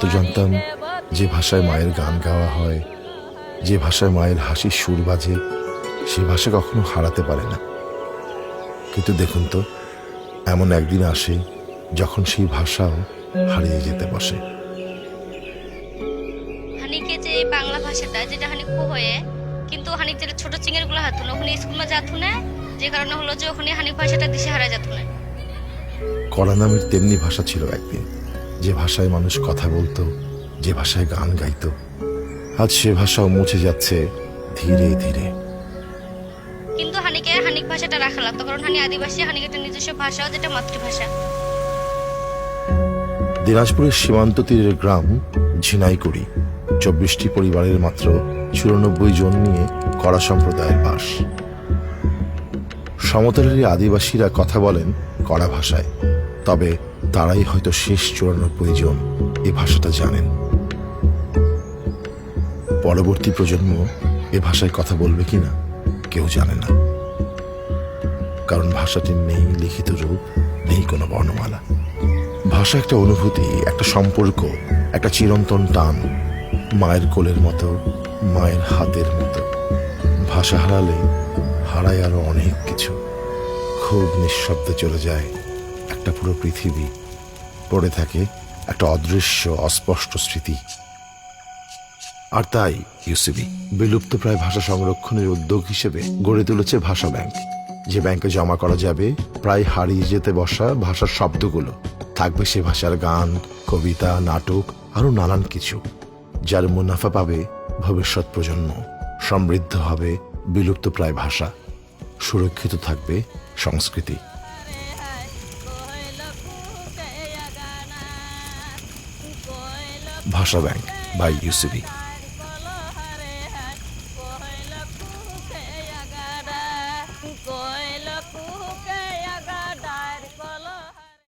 আমরা তো জানতাম যে ভাষায় মায়ের গান গাওয়া হয় যে ভাষায় মায়ের হাসির সুর বাজে সে ভাষা কখনো হারাতে পারে না। কিন্তু দেখুন তো এমন একদিন আসে যখন সেই ভাষাও হারিয়ে যেতে বসে। হানিকে যে এই বাংলা ভাষাটা যেটা হানি কো হয়ে কিন্তু হানি যেটা ছোট চিংড়ি গুলো হাতুন ওখানে স্কুল মা যাতুন না যে কারণে হলো যে ওখানে হানি ভাষাটা দিশে হারা যাতুন না কড়া নামের তেমনি ভাষা ছিল একদিন। যে ভাষায় মানুষ কথা বলতো যে ভাষায় গান গাইতো আজ সে ভাষাও মুছে যাচ্ছে ধীরে ধীরে। কিন্তু হানিকে হানিক ভাষাটা রাখা লাগতো কারণ হানি আদিবাসী হানিকে একটা নিজস্ব যেটা মাতৃভাষা। দিনাজপুরের সীমান্ত তীরের গ্রাম ঝিনাইকুড়ি চব্বিশটি পরিবারের মাত্র চুরানব্বই জন নিয়ে কড়া সম্প্রদায়ের বাস। সমতলের আদিবাসীরা কথা বলেন কড়া ভাষায় তবে তারাই হয়তো শেষ চুরানব্বই জন এ ভাষাটা জানেন। পরবর্তী প্রজন্ম এ ভাষায় কথা বলবে কিনা কেউ জানে না। কারণ ভাষাটির নেই লিখিত রূপ, নেই কোনো বর্ণমালা। ভাষা একটা অনুভূতি, একটা সম্পর্ক, একটা চিরন্তন টান, মায়ের কোলের মতো, মায়ের হাতের মতো। ভাষা হারালে, হারায় আরও অনেক কিছু। খুব নিঃশব্দে চলে যায় একটা পুরো পৃথিবী। পড়ে থাকে একটা অদৃশ্য, অস্পষ্ট স্মৃতি। আর তাই ইউসিবি বিলুপ্ত প্রায় ভাষা সংরক্ষণের উদ্যোগ হিসেবে গড়ে তুলেছে ভাষা ব্যাংক। যে ব্যাংকে জমা করা যাবে, প্রায় হারিয়ে যেতে বসা ভাষার শব্দগুলো। থাকবে সে ভাষার গান, কবিতা, নাটক আরও নানান কিছু, যার মুনাফা পাবে ভবিষ্যৎ প্রজন্ম। সমৃদ্ধ হবে বিলুপ্ত প্রায় ভাষা। সুরক্ষিত থাকবে সংস্কৃতি। ভাষা ব্যাংক বাই ইউসিবি